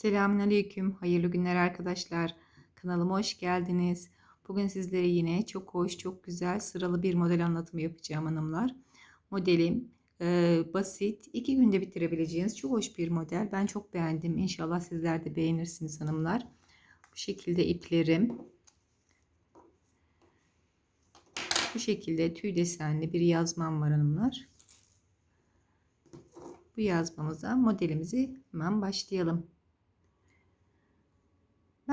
Selamünaleyküm. Hayırlı günler arkadaşlar. Kanalıma hoş geldiniz. Bugün sizlere yine çok hoş, çok güzel sıralı bir model anlatımı yapacağım hanımlar. Modelim e, basit, iki günde bitirebileceğiniz çok hoş bir model. Ben çok beğendim. İnşallah sizler de beğenirsiniz hanımlar. Bu şekilde iplerim. Bu şekilde tüy desenli bir yazmam var hanımlar. Bu yazmamıza modelimizi hemen başlayalım.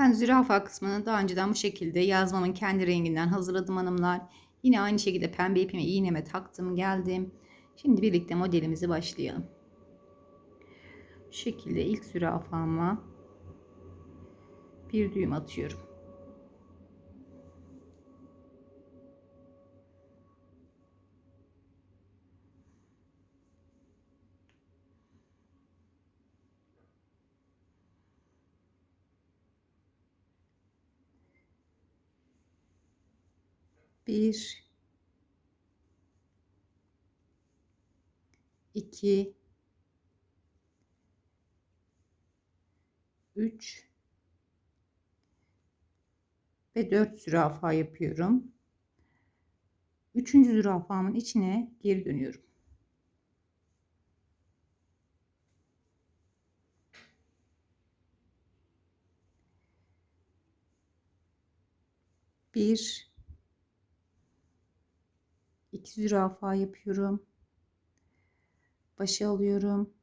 Ben zürafa kısmını daha önceden bu şekilde yazmamın kendi renginden hazırladım hanımlar. Yine aynı şekilde pembe ipimi iğneme taktım geldim. Şimdi birlikte modelimizi başlayalım. Şu şekilde ilk zürafama bir düğüm atıyorum. Bir, iki, üç ve dört zürafa yapıyorum. Üçüncü zürafamın içine geri dönüyorum. Bir, iki zürafa yapıyorum. Başı alıyorum.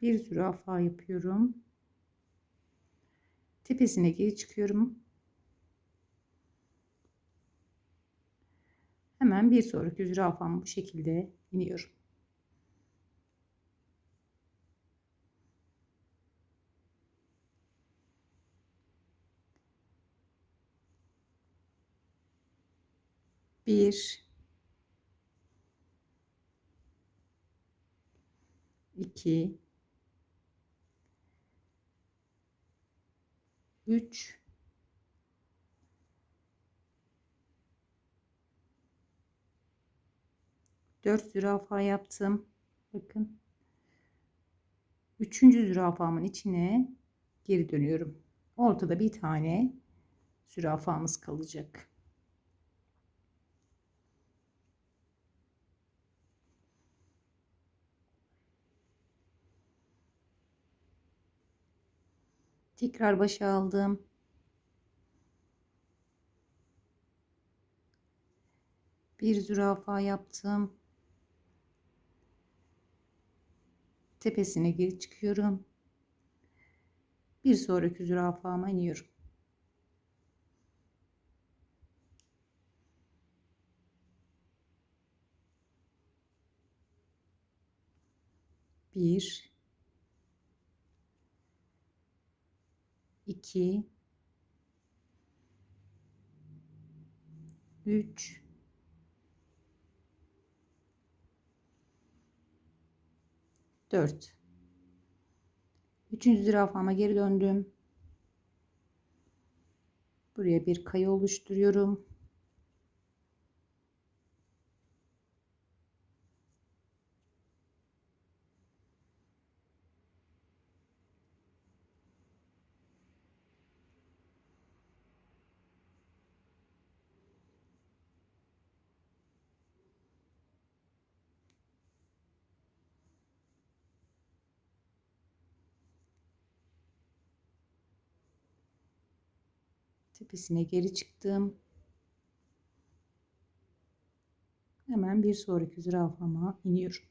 Bir zürafa yapıyorum. Tepesine geri çıkıyorum. Hemen bir sonraki zürafamı bu şekilde iniyorum. Bir, iki, üç, dört zürafa yaptım. Bakın. Üçüncü zürafamın içine geri dönüyorum. Ortada bir tane zürafamız kalacak. Tekrar başa aldım. Bir zürafa yaptım. Tepesine geri çıkıyorum. Bir sonraki zürafama iniyorum. Bir 2 3 4 Üçüncü zürafama geri döndüm. Buraya bir kaya oluşturuyorum. Tepesine geri çıktım. Hemen bir sonraki zürafama iniyorum.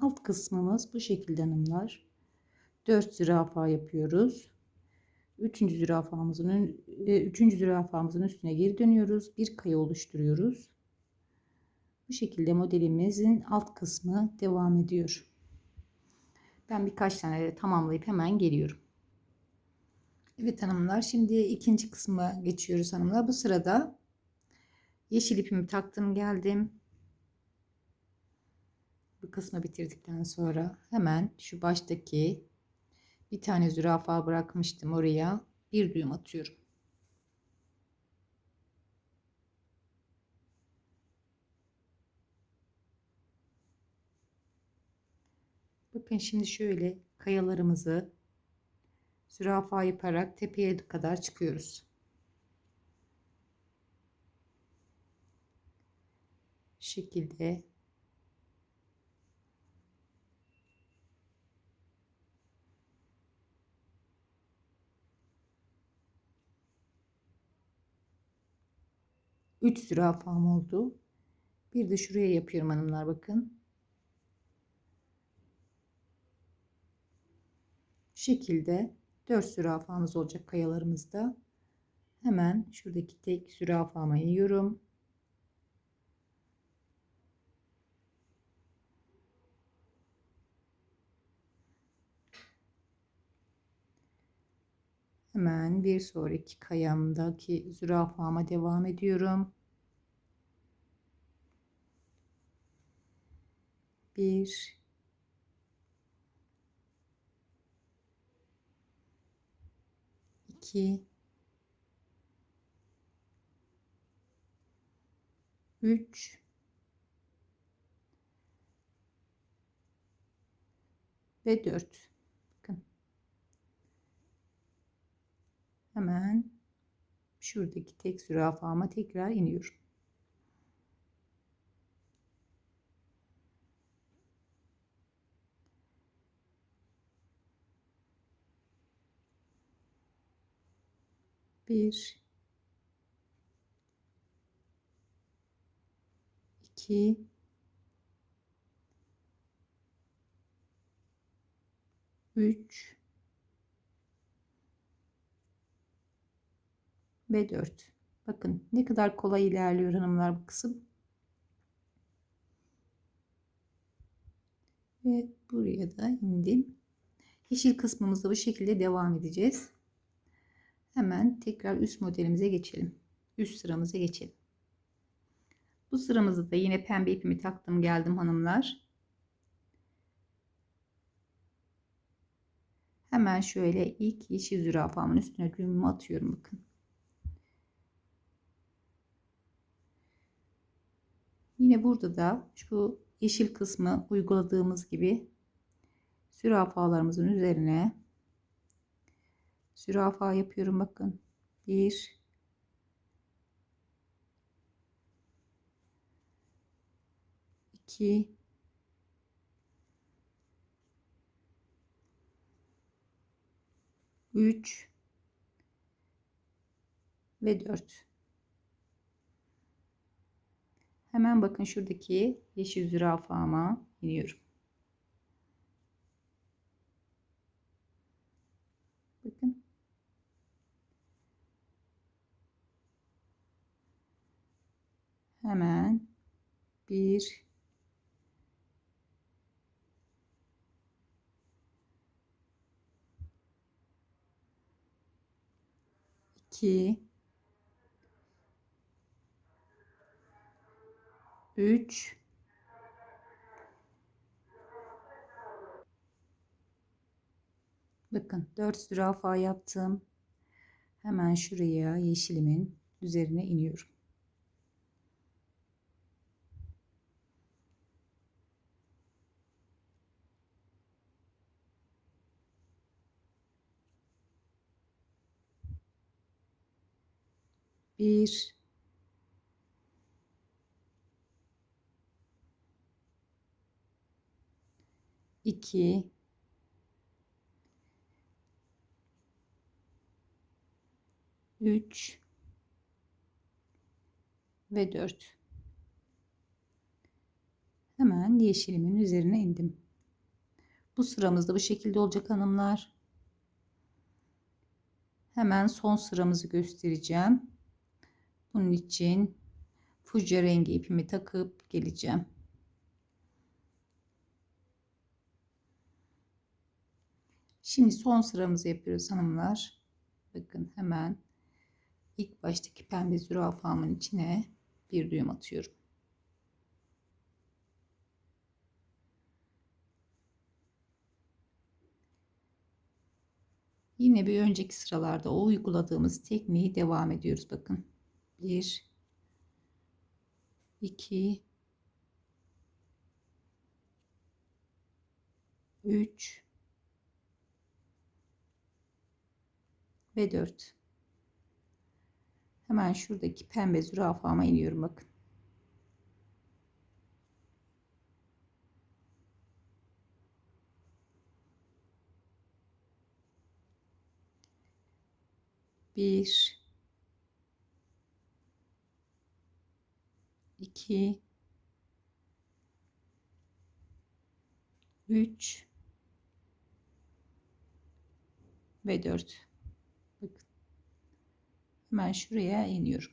Alt kısmımız bu şekilde hanımlar. 4 zürafa yapıyoruz. Üçüncü zürafamızın e, üçüncü zürafamızın üstüne geri dönüyoruz. Bir kaya oluşturuyoruz. Bu şekilde modelimizin alt kısmı devam ediyor. Ben birkaç tane tamamlayıp hemen geliyorum. Evet hanımlar şimdi ikinci kısma geçiyoruz hanımlar. Bu sırada yeşil ipimi taktım geldim. Bu kısmı bitirdikten sonra hemen şu baştaki bir tane zürafa bırakmıştım oraya bir düğüm atıyorum. Bakın şimdi şöyle kayalarımızı zürafa yaparak tepeye kadar çıkıyoruz. Şekilde Üç zürafam oldu. Bir de şuraya yapıyorum hanımlar bakın. Şekilde 4 zürafamız olacak kayalarımızda. Hemen şuradaki tek zürafama yiyorum. Hemen bir sonraki kayamdaki zürafama devam ediyorum. Bir, 2 3 ve 4 bakın. Hemen şuradaki tek zürafama tekrar iniyorum bir iki üç ve dört. Bakın ne kadar kolay ilerliyor hanımlar bu kısım. Ve buraya da indim. Yeşil kısmımızda bu şekilde devam edeceğiz. Hemen tekrar üst modelimize geçelim. Üst sıramıza geçelim. Bu sıramızda da yine pembe ipimi taktım geldim hanımlar. Hemen şöyle ilk yeşil zürafamın üstüne düğümümü atıyorum bakın. Yine burada da şu yeşil kısmı uyguladığımız gibi zürafalarımızın üzerine zürafa yapıyorum bakın. Bir iki üç ve dört. Hemen bakın şuradaki yeşil zürafama iniyorum. Bakın. Hemen bir. İki. Üç. Bakın dört zürafa yaptım. Hemen şuraya yeşilimin üzerine iniyorum bir. İki. Üç. Ve dört. Hemen yeşilimin üzerine indim. Bu sıramızda bu şekilde olacak hanımlar. Hemen son sıramızı göstereceğim bunun için fuje rengi ipimi takıp geleceğim. Şimdi son sıramızı yapıyoruz hanımlar. Bakın hemen ilk baştaki pembe zürafamın içine bir düğüm atıyorum. Yine bir önceki sıralarda o uyguladığımız tekniği devam ediyoruz bakın. 1 2 3 ve 4. Hemen şuradaki pembe zürafama iniyorum bakın. Bir, iki, üç ve dört. Bakın. Hemen şuraya iniyorum.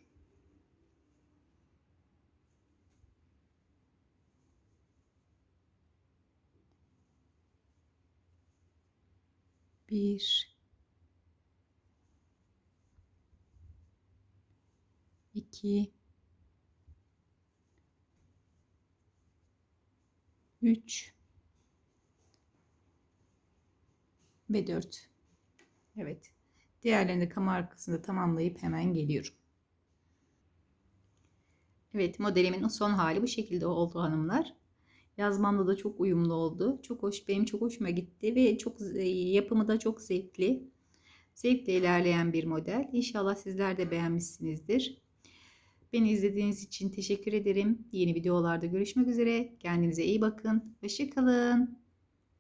Bir, iki, üç ve dört. Evet. Diğerlerini de kamera arkasında tamamlayıp hemen geliyorum. Evet modelimin son hali bu şekilde oldu hanımlar. Yazmamda da çok uyumlu oldu. Çok hoş benim çok hoşuma gitti ve çok yapımı da çok zevkli. Zevkle ilerleyen bir model. İnşallah sizler de beğenmişsinizdir. Beni izlediğiniz için teşekkür ederim. Yeni videolarda görüşmek üzere. Kendinize iyi bakın. Hoşçakalın.